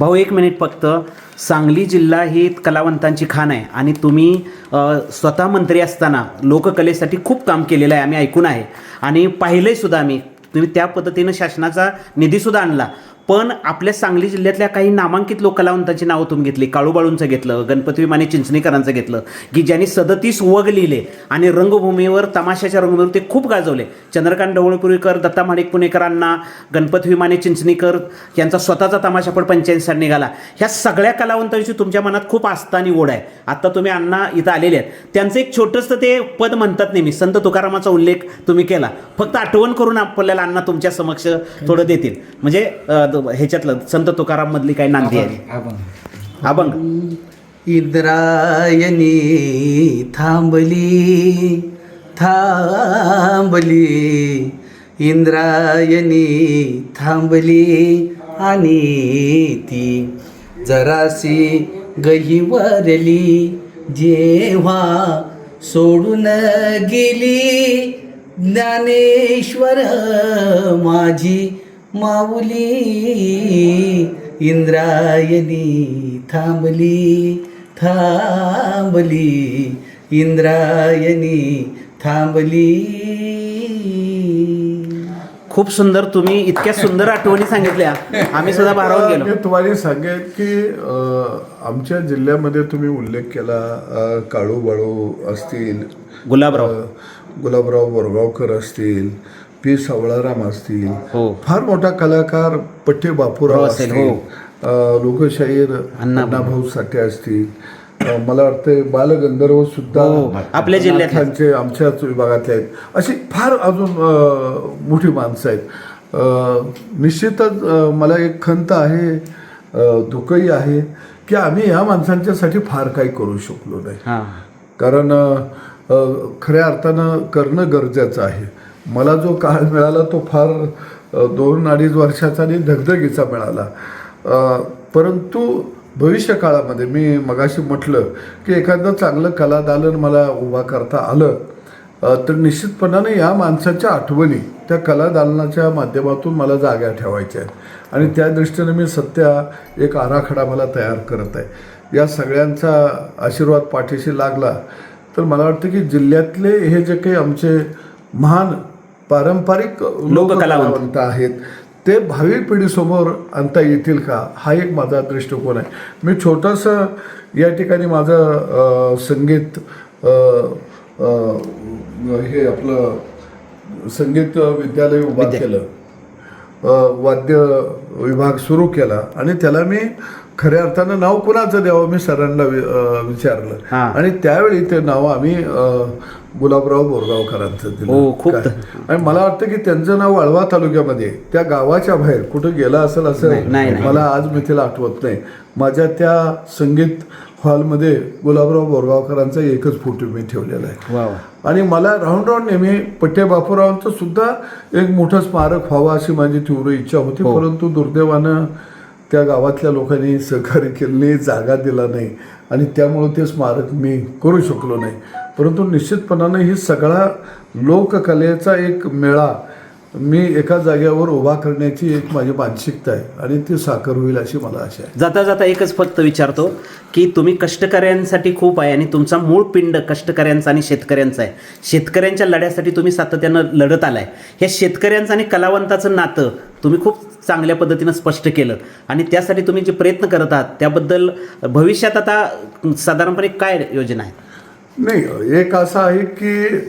भाऊ एक मिनिट फक्त. सांगली जिल्हा ही कलावंतांची खाण आहे आणि तुम्ही स्वतः मंत्री असताना लोककलेसाठी खूप काम केलेलं आहे आम्ही ऐकून आहे. आणि पाहिलंय सुद्धा आम्ही. तुम्ही त्या पद्धतीनं शासनाचा निधीसुद्धा आणला. पण आपल्या सांगली जिल्ह्यातल्या काही नामांकित लोक कलावंतांची नावं तुम्ही घेतली. काळूबाळूंचं घेतलं गणपती विमाने चिंचणीकरांचं घेतलं की ज्यांनी सदतीस वग लिहिले आणि रंगभूमीवर तमाशाच्या रंगभूमीवर ते खूप गाजवले. चंद्रकांत ढवळपुरीकर दत्ता माणिक पुणेकरांना गणपती विमाने चिंचणीकर यांचा स्वतःचा तमाशा पण पंच्याऐंशी निघाला. ह्या सगळ्या कलावंतांची तुमच्या मनात खूप आस्था आणि ओढ आहे. आत्ता तुम्ही अण्णा इथं आलेले आहेत. त्यांचं एक छोटंसं ते पद म्हणतात नेहमी. संत तुकारामाचा उल्लेख तुम्ही केला. फक्त आठवण करून आपल्याला अण्णा तुमच्या समक्ष थोडं देतील. म्हणजे द- ह्याच्यातलं संत तुकाराम मधली काही नांदी आहे अभंग. इंद्रायणी थांबली थांबली. इंद्रायणी थांबली आणि ती जरासी गहिवरली जेव्हा सोडून गेली ज्ञानेश्वर माझी माऊली इंद्रायणी थांबली थांबली इंद्रायणी थांबली. खूप सुंदर तुम्ही इतक्या सुंदर आठवणी सांगितल्या. आम्ही सुद्धा भारावून गेलो. मी तुम्हाला सांगेन की आमच्या जिल्ह्यामध्ये तुम्ही उल्लेख केला काळू बाळू असतील गुलाबराव. गुलाबराव बोरगावकर असतील पी सावळाराम असतील हो. फार मोठा कलाकार पठ्ठे बापूराव असेल, असतील हो. अ, लोकशाहीर अण्णा- अण्णाभाऊ साठे असतील अ, मला वाटतं बालगंधर्व सुद्धा हो, आपल्या जिल्ह्यातले. अनाथांचे आमच्याच विभागातले आहेत अशी फार अजून अ, मोठी माणसं आहेत अ, निश्चितच अ, मला एक खंत आहे अ, दुःखही आहे की आम्ही ह्या माणसांच्यासाठी फार काही करू शकलो नाही हां कारण अ, अ, खऱ्या अर्थानं करणं गरजेचं आहे मला जो काळ मिळाला तो फार दोन अडीच वर्षाचा आणि धगधगीचा मिळाला. परंतु भविष्य काळामध्ये मी मगाशी म्हटलं की एखादं चांगलं कलादालन मला उभा करता आलं तर निश्चितपणाने या माणसाच्या आठवणी त्या कलादालनाच्या माध्यमातून मला जाग्या ठेवायच्या आहेत. आणि त्या दृष्टीने मी सध्या एक आराखडा मला तयार करत आहे. या सगळ्यांचा आशीर्वाद पाठीशी लागला तर मला वाटतं की जिल्ह्यातले हे जे काही आमचे महान पारंपरिक लोककलावंत आहेत. ते भावी पिढीसमोर आणता येतील का? हा एक माझा दृष्टिकोन आहे. मी छोटंसं या ठिकाणी माझं संगीत हे आपलं संगीत विद्यालय उभा केलं. वाद्य विभाग सुरू केला आणि त्याला मी खऱ्या अर्थानं नाव कुणाचं द्यावं मी सरांना विचारलं. आणि त्यावेळी ते नाव आम्ही गुलाबराव बोरगावकरांचं दिलं हो, खूप? आणि मला वाटतं की त्यांचं नाव वाळवा तालुक्यामध्ये त्या गावाच्या बाहेर कुठं गेलं असेल असं. मला आज मी तिला आठवत नाही माझ्या त्या संगीत हॉलमध्ये गुलाबराव बोरगावकरांचा एकच फोटो मी ठेवलेला आहे. आणि मला राऊंड राऊंड नेहमी पट्टे बापूरावांचं सुद्धा एक मोठं स्मारक व्हावं अशी माझी तीव्र इच्छा होती. हो. परंतु दुर्दैवानं त्या गावातल्या लोकांनी सहकार्य केलं नाही जागा दिला नाही आणि त्यामुळं ते स्मारक मी करू शकलो नाही. परंतु निश्चितपणानं ही सगळा लोककलेचा एक मेळा मी एका जागेवर उभा करण्याची एक माझी मानसिकता आहे आणि ती साकार होईल अशी मला आशा आहे. जाता जाता एकच फक्त विचारतो की तुम्ही कष्टकऱ्यांसाठी खूप आहे आणि तुमचा मूळ पिंड कष्टकऱ्यांचा आणि शेतकऱ्यांचा आहे. शेतकऱ्यांच्या लढ्यासाठी तुम्ही सातत्यानं लढत आलाय. ह्या शेतकऱ्यांचं आणि कलावंताचं नातं तुम्ही खूप चांगल्या पद्धतीनं स्पष्ट केलं. आणि त्यासाठी तुम्ही जे प्रयत्न करत आहात त्याबद्दल भविष्यात आता साधारणपणे काय योजना आहे? नाही एक असं आहे की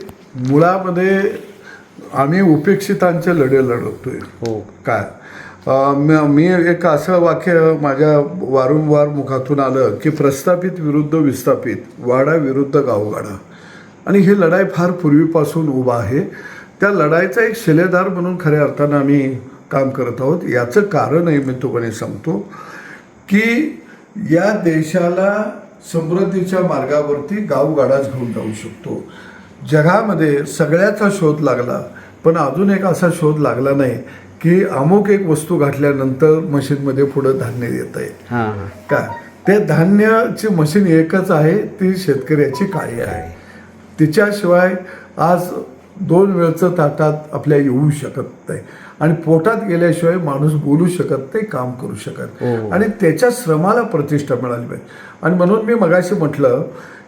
मुळामध्ये आम्ही उपेक्षितांचे लढे लढवतोय. हो. काय? म- एक असं वाक्य माझ्या वारंवार मुखातून आलं की प्रस्थापित विरुद्ध विस्थापित वाडा विरुद्ध गावगाडा. आणि ही लढाई फार पूर्वीपासून उभा आहे. त्या लढाईचा एक शिलेदार म्हणून खऱ्या अर्थानं आम्ही काम करत आहोत. याचं कारणही मी तुम्हाला सांगतो की या देशाला समृद्धीच्या मार्गावरती गावगाडाच घेऊन जाऊ शकतो. जगामध्ये सगळ्याचा शोध लागला पण अजून एक असा शोध लागला नाही की अमुक एक वस्तू घातल्यानंतर मशीनमध्ये पुढं धान्य येत आहे. हां हां. का? ते धान्याची मशीन एकच आहे ती शेतकऱ्याची काळी आहे. तिच्याशिवाय आज दोन वेळचं ताटात आपल्या येऊ शकत नाही. आणि पोटात गेल्याशिवाय माणूस बोलू शकत नाही काम करू शकत आणि त्याच्या श्रमाला प्रतिष्ठा मिळाली पाहिजे. आणि म्हणून मी मगाशी म्हटलं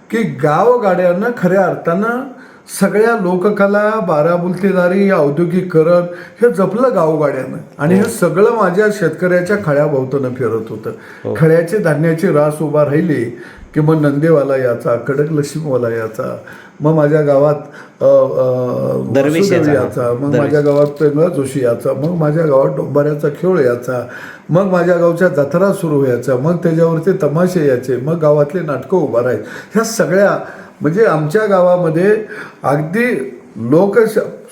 की गावगाड्यांना खऱ्या अर्थानं सगळ्या लोककला बाराबुलतेदारी औद्योगिकरण हे जपलं गावगाड्यानं. आणि हे सगळं माझ्या शेतकऱ्याच्या खळ्याभोवतानं फिरत होतं. खळ्याचे धान्याची रास उभा राहिली की मग नंदेवाला याचा कडक लक्ष्मीवाला याचा मग माझ्या गावात दरवेश याचा. याचा मग. माझ्या गावात पेंगळा जोशी याचा मग माझ्या गावात डोंबाऱ्याचा खेळ याचा मग माझ्या गावच्या जत्रा सुरू व्हायचा मग त्याच्यावरती तमाशे यायचे मग गावातले नाटकं उभा राहायचे. ह्या सगळ्या म्हणजे आमच्या गावामध्ये अगदी लोक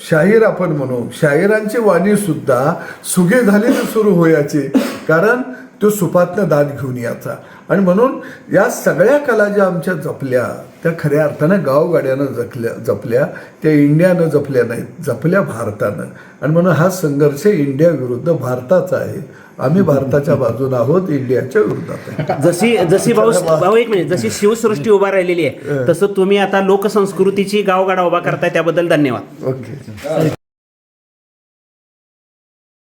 शाहीर आपण म्हणू शाहिरांची वाणी सुद्धा सुगे झालेली सुरू होयाची. कारण तो सुपातनं दाद घेऊन याचा आणि म्हणून या सगळ्या कला ज्या आमच्या जपल्या त्या खऱ्या अर्थानं गावगाड्यानं जपल्या जपल्या त्या इंडियानं जपल्या नाहीत जपल्या भारतानं. आणि म्हणून हा संघर्ष इंडिया विरुद्ध भारताचा आहे. आम्ही भारताच्या बाजूने आहोत इंडियाच्या विरोधात जशी जशी भाऊ भाऊ एक मिनिट जशी शिवसृष्टी उभा राहिलेली आहे तसं तुम्ही आता लोकसंस्कृतीची गावगाडा उभा करताय त्याबद्दल धन्यवाद. ओके.